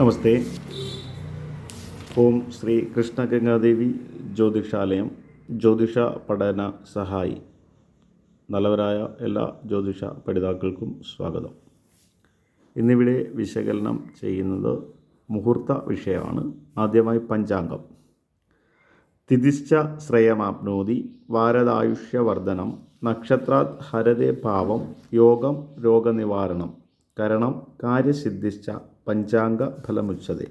നമസ്തേ. ഓം ശ്രീ കൃഷ്ണ ഗംഗാദേവി ജ്യോതിഷാലയം ജ്യോതിഷ പഠന സഹായി. നല്ലവരായ എല്ലാ ജ്യോതിഷ പഠിതാക്കൾക്കും സ്വാഗതം. ഇന്നിവിടെ വിശകലനം ചെയ്യുന്നത് മുഹൂർത്ത വിഷയമാണ്. ആദ്യമായി പഞ്ചാംഗം. തിതിശ്ച ശ്രേയമാപ്നോതി വാരദായുഷ്യവർദ്ധനം നക്ഷത്രാത് ഹരതേ ഭാവം യോഗം രോഗനിവാരണം കരണം കാര്യസിദ്ധിശ്ച പഞ്ചാംഗ ഫലമുച്ചതേ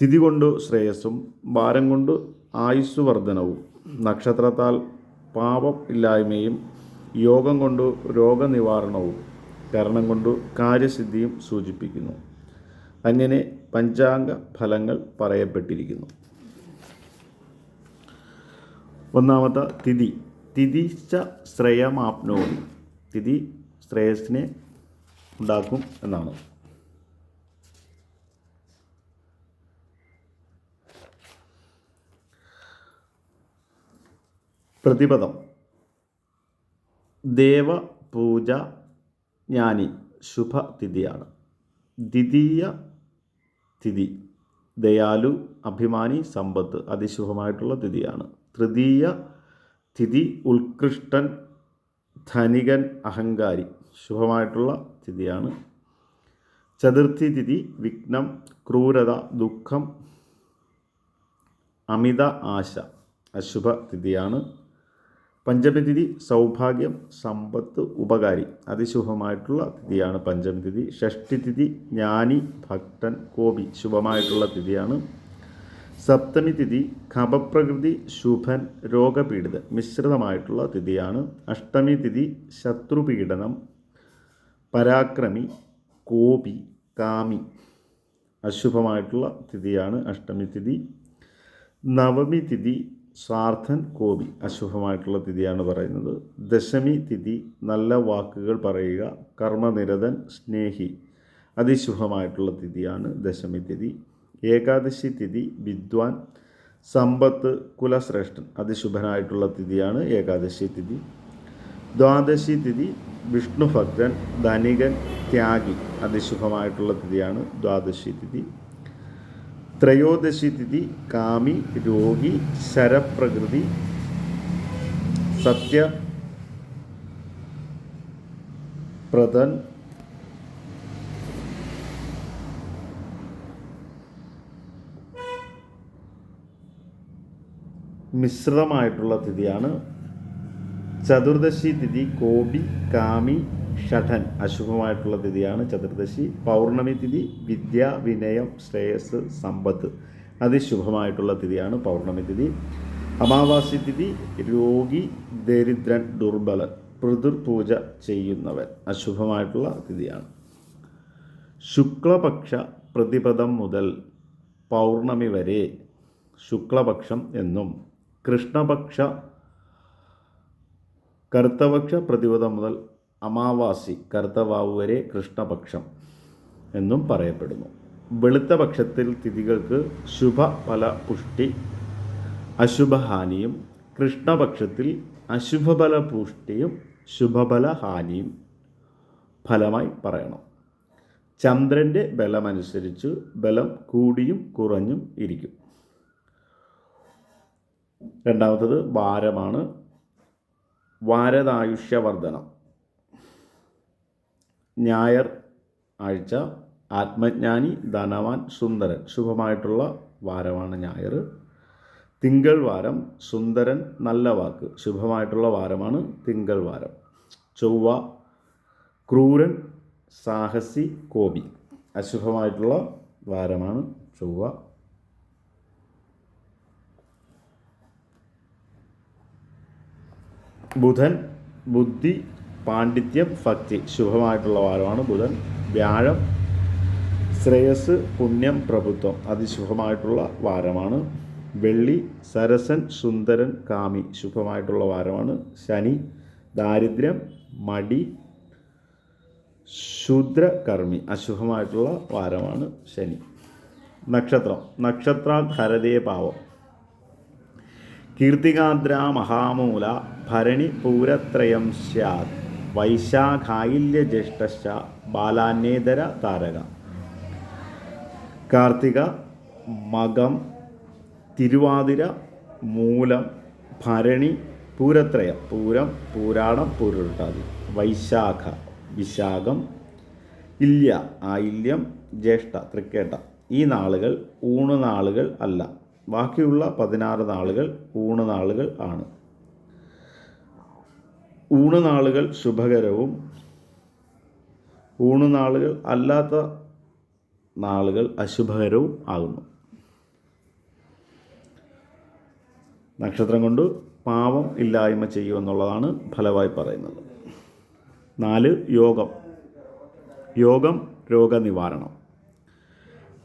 തിഥി കൊണ്ടു ശ്രേയസ്സും ഭാരം കൊണ്ട് ആയുസ്സുവർദ്ധനവും നക്ഷത്രത്താൽ പാപം ഇല്ലായ്മയും യോഗം കൊണ്ട് രോഗനിവാരണവും കരണം കൊണ്ട് കാര്യസിദ്ധിയും സൂചിപ്പിക്കുന്നു. അങ്ങനെ പഞ്ചാംഗ ഫലങ്ങൾ പറയപ്പെട്ടിരിക്കുന്നു. ഒന്നാമത്തെ തിഥി. തിഥിച്ച ശ്രേയമാപ്നോതി തിഥി ശ്രേയസ്സിനെ ഉണ്ടാക്കും എന്നാണ്. പ്രതിപദം. ദേവ ദേവപൂജ ജ്ഞാനി ശുഭതിഥിയാണ്. ദ്വിതീയ തിഥി. ദയാലു അഭിമാനി സമ്പത്ത് അതിശുഭമായിട്ടുള്ള തിഥിയാണ്. തൃതീയ തിഥി ഉത്കൃഷ്ടൻ ധനികൻ അഹങ്കാരി ശുഭമായിട്ടുള്ള തിഥിയാണ്. ചതുർത്ഥി തിഥി വിഘ്നം ക്രൂരത ദുഃഖം അമിത ആശ അശുഭ തിഥിയാണ്. പഞ്ചമി തിഥി സൗഭാഗ്യം സമ്പത്ത് ഉപകാരി അതിശുഭമായിട്ടുള്ള തിഥിയാണ് പഞ്ചമി തിഥി. ഷഷ്ടി തിഥി ജ്ഞാനി ഭക്തൻ കോപി ശുഭമായിട്ടുള്ള തിഥിയാണ്. സപ്തമി തിഥി ഖപപ്രകൃതി ശുഭൻ രോഗപീഡിതൻ മിശ്രിതമായിട്ടുള്ള തിഥിയാണ്. അഷ്ടമി തിഥി ശത്രുപീഡനം പരാക്രമി കോപി കാമി അശുഭമായിട്ടുള്ള തിഥിയാണ് അഷ്ടമി തിഥി. നവമി തിഥി സ്വാർത്ഥൻ കോപി അശുഭമായിട്ടുള്ള തിഥിയാണ് പറയുന്നത്. ദശമി തിഥി നല്ല വാക്കുകൾ പറയുക കർമ്മനിരതൻ സ്നേഹി അതിശുഭമായിട്ടുള്ള തിഥിയാണ് ദശമി തിഥി. ഏകാദശി തിഥി വിദ്വാൻ സമ്പത്ത് കുലശ്രേഷ്ഠൻ അതിശുഭനായിട്ടുള്ള തിഥിയാണ് ഏകാദശി തിഥി. ദ്വാദശി തിഥി വിഷ്ണുഭക്തൻ ധനികൻ ത്യാഗി. അതിശുഭമായിട്ടുള്ള തിഥിയാണ് ദ്വാദശി തിഥി. ത്രയോദശി തിഥി കാമി രോഗി ശരപ്രകൃതി സത്യ പ്രതൻ മിശ്രിതമായിട്ടുള്ള തിഥിയാണ് ചതുർദശി തിഥി കോപി കാമി ഷഠൻ അശുഭമായിട്ടുള്ള തിഥിയാണ് ചതുർദശി. പൗർണമി തിഥി വിദ്യ വിനയം ശ്രേയസ് സമ്പത്ത്. അതിശുഭമായിട്ടുള്ള തിഥിയാണ് പൗർണമി തിഥി. അമാവാസി തിഥി രോഗി ദരിദ്രൻ ദുർബലൻ പിതൃപൂജ ചെയ്യുന്നവൻ അശുഭമായിട്ടുള്ള തിഥിയാണ്. ശുക്ലപക്ഷ പ്രതിപദം മുതൽ പൗർണമി വരെ ശുക്ലപക്ഷം എന്നും കൃഷ്ണപക്ഷ കറുത്തപക്ഷ പ്രതിപദം മുതൽ അമാവാസി കറുത്തവാവ് വരെ കൃഷ്ണപക്ഷം എന്നും പറയപ്പെടുന്നു. വെളുത്ത പക്ഷത്തിൽ തിഥികൾക്ക് ശുഭഫല പുഷ്ടി അശുഭഹാനിയും കൃഷ്ണപക്ഷത്തിൽ അശുഭഫല പുഷ്ടിയും ശുഭഫല ഹാനിയും ഫലമായി പറയണം. ചന്ദ്രന്റെ ബലമനുസരിച്ച് ബലം കൂടിയും കുറഞ്ഞും ഇരിക്കും. രണ്ടാമത്തത് വാരമാണ് വാരദായുഷ്യവർദ്ധനം. ഞായർ ആഴ്ച ആത്മജ്ഞാനി ധനവാൻ സുന്ദരൻ ശുഭമായിട്ടുള്ള വാരമാണ് ഞായർ. തിങ്കൾ വാരം സുന്ദരൻ നല്ല വാക്ക് ശുഭമായിട്ടുള്ള വാരമാണ് തിങ്കൾ വാരം. ചൊവ്വ ക്രൂരൻ സാഹസി കോപി അശുഭമായിട്ടുള്ള വാരമാണ് ചൊവ്വ. ബുധൻ ബുദ്ധി പാണ്ഡിത്യം ഭക്തി. ശുഭമായിട്ടുള്ള വാരമാണ് ബുധൻ. വ്യാഴം ശ്രേയസ് പുണ്യം പ്രഭുത്വം. അതിശുഭമായിട്ടുള്ള വാരമാണ്. വെള്ളി സരസൻ സുന്ദരൻ കാമി. ശുഭമായിട്ടുള്ള വാരമാണ്. ശനി ദാരിദ്ര്യം മടി ശൂദ്രകർമ്മി. അശുഭമായിട്ടുള്ള വാരമാണ് ശനി. നക്ഷത്രം. നക്ഷത്രാൽ ഹരതേ പാവം. കീർത്തികാദ്ര മഹാമൂല. ഭരണി പൂരത്രയം സ്യാത്. വൈശാഖായില്യ ജ്യേഷ്ഠ ബാലാന്യേതര താരക. കാർത്തിക മകം തിരുവാതിര മൂലം ഭരണി പൂരത്രയം പൂരം പൂരാടം പൂരുരുട്ടാതി. വൈശാഖ വിശാഖം ഇല്യ ആയില്യം ജ്യേഷ്ഠ തൃക്കേട്ട. ഈ നാളുകൾ ഊണ് നാളുകൾ അല്ല. ബാക്കിയുള്ള പതിനാറ് നാളുകൾ ഊണ് നാളുകൾ ആണ്. ഊണ് നാളുകൾ ശുഭകരവും. ഊണ് നാളുകൾ അല്ലാത്ത നാളുകൾ അശുഭകരവും ആകുന്നു. നക്ഷത്രം കൊണ്ട് പാപം ഇല്ലായ്മ ചെയ്യുമെന്നുള്ളതാണ് ഫലമായി പറയുന്നത്. നാല് യോഗം. യോഗം രോഗനിവാരണം.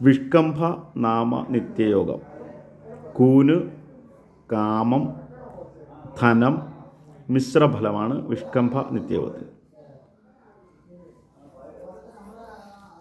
വിഷ്കംഭ നാമ നിത്യയോഗം. കൂന് കാമം ധനം मिश्रफलമാണ് विष्कंभ नित्यवत्